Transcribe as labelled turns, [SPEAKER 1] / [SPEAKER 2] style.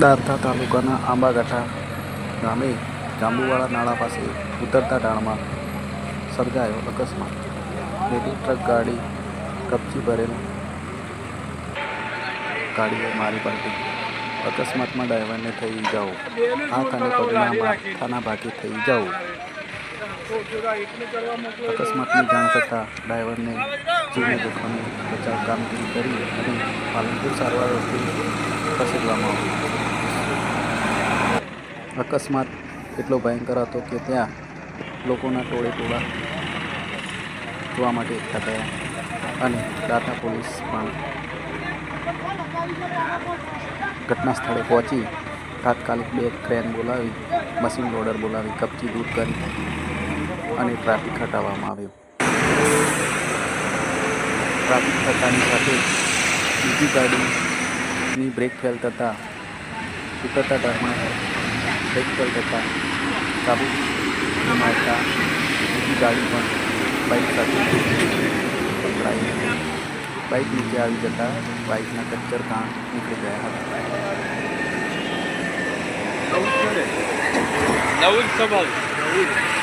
[SPEAKER 1] દાંતા તાલુકાના આંબાગાંઠા ગામે જાંબુવાળા નાળા પાસે ઉતરતા ડાળમાં સર્જાયો અકસ્માત. લેડી ટ્રક ગાડી કપચી ભરેલ ગાડીએ મારી પાડી. અકસ્માતમાં ડ્રાઈવરને થઈ જાઓ. હાથ અને પગના માથાના ભાગે થઈ જાઓ. અકસ્માતની જાણ થતાં ડ્રાઈવરને જીવને જોખમે બચાવ કામગીરી કરી અને પાલનપુર સારવાર હોસ્પિટલ ખસેડવામાં આવ્યો અકસ્માત એટલો ભયંકર હતો કે ત્યાં લોકોના ટોળે ટોળા જોવા માટે એકઠા થયા અને દાતા પોલીસ પણ ઘટના સ્થળે પહોંચી તાત્કાલિક બે ક્રેન બોલાવી, મશીન લોડર બોલાવી કપચી દૂર કરી અને ટ્રાફિક હટાવવામાં આવ્યો. ટ્રાફિક હટાવવાની સાથે બીજી ગાડીની બ્રેક ફેલ થતાં ઉતરતા ડાળમાં બ્રેક ફેલ થતાં કાબુ ગુમાવતા બીજી ગાડી પણ બાઇક સાથે પકડાઈ બાઇક નીચે આવી જતાં બાઇકના કચ્ચર કામ નીકળી ગયા હતા
[SPEAKER 2] નવું જ સ્વભાવ